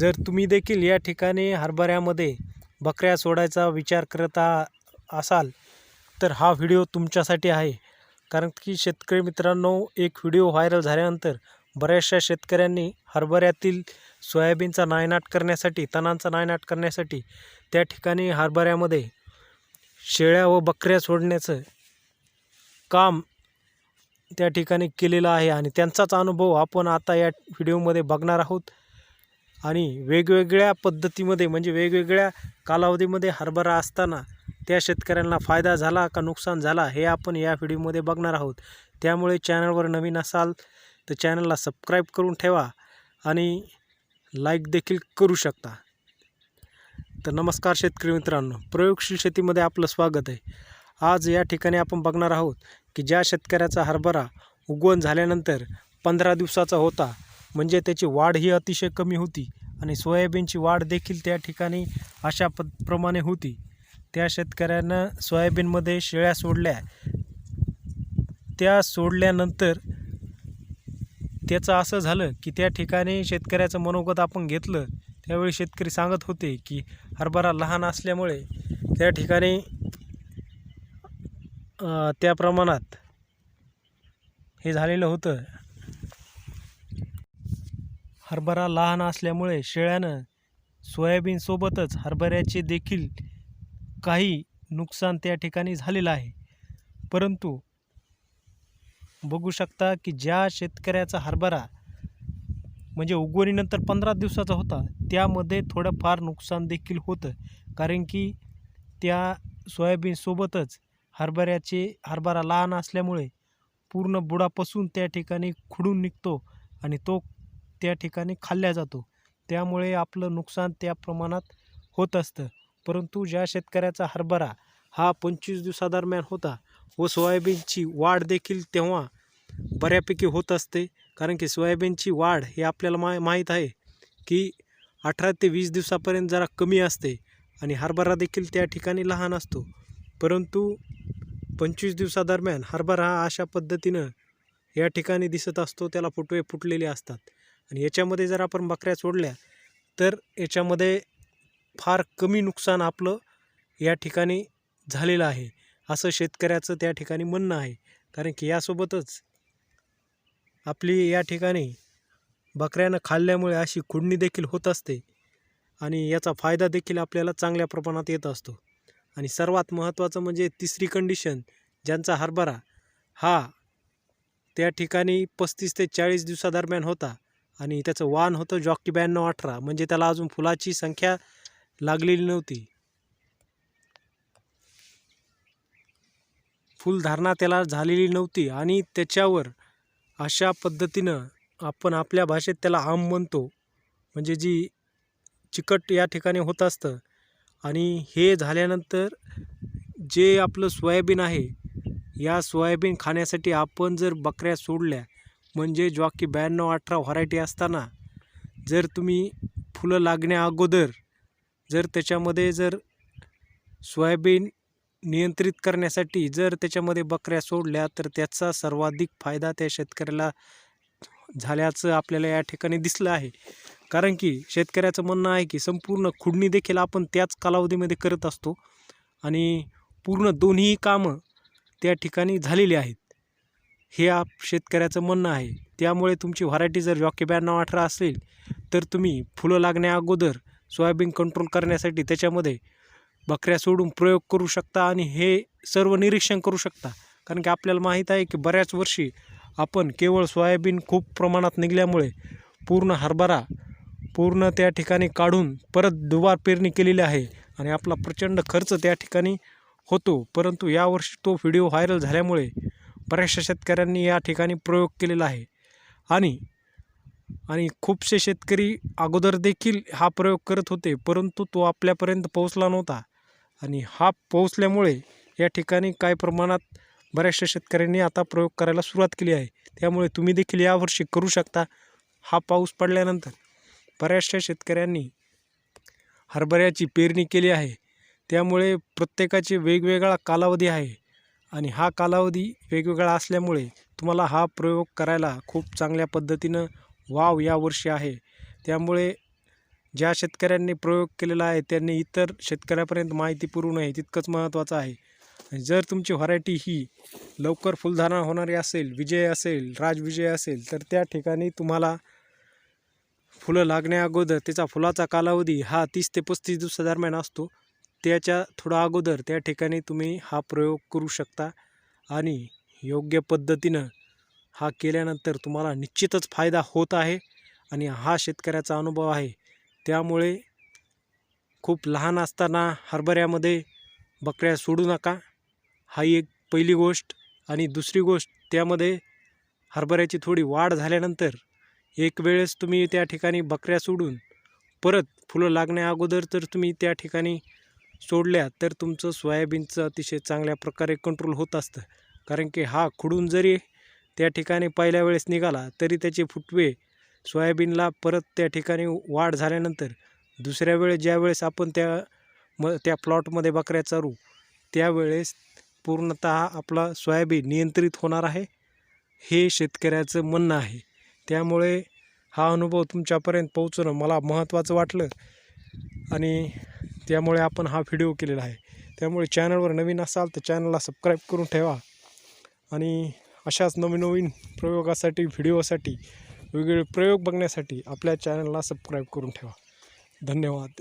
जर तुम्ही देखील या ठिकाणी हरभऱ्यामध्ये बकऱ्या सोडायचा विचार करत आ- असाल तर हा व्हिडिओ तुमच्यासाठी आहे. कारण की शेतकरी मित्रांनो एक व्हिडिओ व्हायरल झाल्यानंतर बऱ्याचशा शेतकऱ्यांनी हरभऱ्यातील सोयाबीनचा नायनाट करण्यासाठी तणांचा नायनाट करण्यासाठी त्या ठिकाणी हरभऱ्यामध्ये शेळ्या व बकऱ्या सोडण्याचं काम त्या ठिकाणी केलेलं आहे आणि त्यांचाच अनुभव आपण आता या व्हिडिओमध्ये बघणार आहोत. आणि वेगवेगळ्या पद्धतीमध्ये म्हणजे वेगवेगळ्या कालावधीमध्ये हरभरा असताना त्या शेतकऱ्यांना फायदा झाला का नुकसान झाला हे आपण या व्हिडिओमध्ये बघणार आहोत. त्यामुळे चॅनलवर नवीन असाल तर चॅनलला सबस्क्राईब करून ठेवा आणि लाईक देखील करू शकता. तर नमस्कार शेतकरी मित्रांनो प्रयोगशील शेतीमध्ये आपलं स्वागत आहे. आज या ठिकाणी आपण बघणार आहोत की ज्या शेतकऱ्याचा हरभरा उगवण झाल्यानंतर पंधरा दिवसाचा होता म्हणजे त्याची वाढ ही अतिशय कमी होती आणि सोयाबीनची वाढ देखील त्या ठिकाणी अशा प प्रमाणे होती. त्या शेतकऱ्यानं सोयाबीनमध्ये शेळ्या सोडल्या. त्या सोडल्यानंतर त्याचं असं झालं की त्या ठिकाणी शेतकऱ्याचं मनोगत आपण घेतलं. त्यावेळी शेतकरी सांगत होते की हरभरा लहान असल्यामुळे त्या ठिकाणी त्या प्रमाणात हे झालेलं होतं. हरभरा लहान असल्यामुळे शेळ्यानं सोयाबीनसोबतच हरभऱ्याचे देखील काही नुकसान त्या ठिकाणी झालेलं आहे. परंतु बघू शकता की ज्या शेतकऱ्याचा हरभरा म्हणजे उगवणीनंतर पंधरा दिवसाचा होता त्यामध्ये थोडंफार नुकसान देखील होतं. कारण की त्या सोयाबीनसोबतच हरभऱ्याचे हरभरा लहान असल्यामुळे पूर्ण बुडापासून त्या ठिकाणी खुडून निघतो आणि तो त्या ठिकाणी खाल्ल्या जातो. त्यामुळे आपलं नुकसान त्या प्रमाणात होत असतं. परंतु ज्या शेतकऱ्याचा हरभरा हा पंचवीस दिवसादरम्यान होता व सोयाबीनची वाढ देखील तेव्हा बऱ्यापैकी होत असते. कारण की सोयाबीनची वाढ हे आपल्याला मा माहीत आहे की अठरा ते वीस दिवसापर्यंत जरा कमी असते आणि हरभरा देखील त्या ठिकाणी लहान असतो. परंतु पंचवीस दिवसादरम्यान हरभरा हा अशा पद्धतीनं या ठिकाणी दिसत असतो त्याला फुटवे फुटलेले असतात. आणि याच्यामध्ये जर आपण बकऱ्या सोडल्या तर याच्यामध्ये फार कमी नुकसान आपलं या ठिकाणी झालेलं आहे. असं शेतकऱ्याचं त्या ठिकाणी म्हणणं आहे. कारण की यासोबतच आपली या ठिकाणी बकऱ्यानं खाल्ल्यामुळे अशी खुडणी देखील होत असते आणि याचा फायदा देखील आपल्याला चांगल्या प्रमाणात येत असतो. आणि सर्वात महत्त्वाचं म्हणजे तिसरी कंडिशन ज्यांचा हरभरा हा त्या ठिकाणी पस्तीस ते चाळीस दिवसादरम्यान होता. आणि त्याचं वाण होतं जॉकी ब्याण्णव अठरा. म्हणजे त्याला अजून फुलाची संख्या लागलेली नव्हती. फुलधारणा त्याला झालेली नव्हती आणि त्याच्यावर अशा पद्धतीनं आपण आपल्या भाषेत त्याला आम म्हणतो. म्हणजे जी चिकट या ठिकाणी होत असतं. आणि हे झाल्यानंतर जे आपलं सोयाबीन आहे या सोयाबीन खाण्यासाठी आपण जर बकऱ्या सोडल्या म्हणजे जॉकी ब्याण्णव अठरा व्हरायटी असताना जर तुम्ही फुलं लागण्या अगोदर जर त्याच्यामध्ये जर सोयाबीन नियंत्रित करण्यासाठी जर त्याच्यामध्ये बकऱ्या सोडल्या तर त्याचा सर्वाधिक फायदा त्या शेतकऱ्याला झाल्याचं आपल्याला या ठिकाणी दिसलं आहे. कारण की शेतकऱ्याचं म्हणणं आहे की संपूर्ण खुडणी देखील आपण त्याच कालावधीमध्ये करत असतो आणि पूर्ण दोन्ही कामं त्या ठिकाणी झालेली आहेत. हे आप शेतकऱ्याचं म्हणणं आहे. त्यामुळे तुमची व्हरायटी जर जॉकी ब्याण्णव अठरा असेल तर तुम्ही फुलं लागण्या अगोदर सोयाबीन कंट्रोल करण्यासाठी त्याच्यामध्ये बकऱ्या सोडून प्रयोग करू शकता आणि हे सर्व निरीक्षण करू शकता. कारण की आपल्याला माहीत आहे की बऱ्याच वर्षी आपण केवळ सोयाबीन खूप प्रमाणात निघल्यामुळे पूर्ण हरभरा पूर्ण त्या ठिकाणी काढून परत दुबार पेरणी केलेली आहे आणि आपला प्रचंड खर्च त्या ठिकाणी होतो. परंतु यावर्षी तो व्हिडिओ व्हायरल झाल्यामुळे बऱ्याचशा शेतकऱ्यांनी या ठिकाणी प्रयोग केलेला आहे. आणि आणि खूपसे शेतकरी अगोदर देखील हा प्रयोग करत होते परंतु तो आपल्यापर्यंत पोहोचला नव्हता. आणि हा पोहोचल्यामुळे या ठिकाणी काय प्रमाणात बऱ्याचशा शेतकऱ्यांनी आता प्रयोग करायला सुरुवात केली आहे. त्यामुळे तुम्ही देखील यावर्षी करू शकता. हा पाऊस पडल्यानंतर बऱ्याचशा शेतकऱ्यांनी हरभऱ्याची पेरणी केली आहे. त्यामुळे प्रत्येकाचे वेगवेगळा कालावधी आहे. आणि हा कालावधी वेगवेगळा असल्यामुळे तुम्हाला हा प्रयोग करायला खूप चांगल्या पद्धतीनं वाव यावर्षी आहे. त्यामुळे ज्या शेतकऱ्यांनी प्रयोग केलेला आहे त्यांनी इतर शेतकऱ्यापर्यंत माहिती पुरवू नये तितकंच महत्त्वाचं आहे. जर तुमची व्हरायटी ही लवकर फुलधारणा होणारी असेल विजय असेल राजविजय असेल तर त्या ठिकाणी तुम्हाला फुलं लागण्या अगोदर त्याचा फुलाचा कालावधी हा तीस ते पस्तीस दिवसादरम्यान असतो. त्याच्या थोडा अगोदर त्या ठिकाणी तुम्ही हा प्रयोग करू शकता आणि योग्य पद्धतीनं हा केल्यानंतर तुम्हाला निश्चितच फायदा होत आहे आणि हा शेतकऱ्याचा अनुभव आहे. त्यामुळे खूप लहान असताना हरभऱ्यामध्ये बकऱ्या सोडू नका. हा एक पहिली गोष्ट आणि दुसरी गोष्ट त्यामध्ये हरभऱ्याची थोडी वाढ झाल्यानंतर एक वेळेस तुम्ही त्या ठिकाणी बकऱ्या सोडून परत फुलं लागण्या अगोदर तर तुम्ही त्या ठिकाणी सोडल्या तर तुमचं सोयाबीनचं अतिशय चांगल्या प्रकारे कंट्रोल होत असतं. कारण की हा खुडून जरी त्या ठिकाणी पहिल्या वेळेस निघाला तरी त्याचे फुटवे सोयाबीनला परत त्या ठिकाणी वाढ झाल्यानंतर दुसऱ्या वेळेस ज्या वेळेस आपण त्या म त्या प्लॉटमध्ये बकऱ्या चारू त्यावेळेस पूर्णत आपला सोयाबीन नियंत्रित होणार आहे हे शेतकऱ्याचं म्हणणं आहे. त्यामुळे हा अनुभव तुमच्यापर्यंत पोहोचणं मला महत्त्वाचं वाटलं. आणि त्यामुळे आपण हा व्हिडिओ केलेला आहे. त्यामुळे चॅनलवर नवीन असाल तर चॅनलला सबस्क्राईब करून ठेवा. आणि अशाच नवीन नवीन प्रयोगासाठी व्हिडिओसाठी वेगवेगळे प्रयोग बघण्यासाठी आपल्या चॅनलला सबस्क्राईब करून ठेवा. धन्यवाद.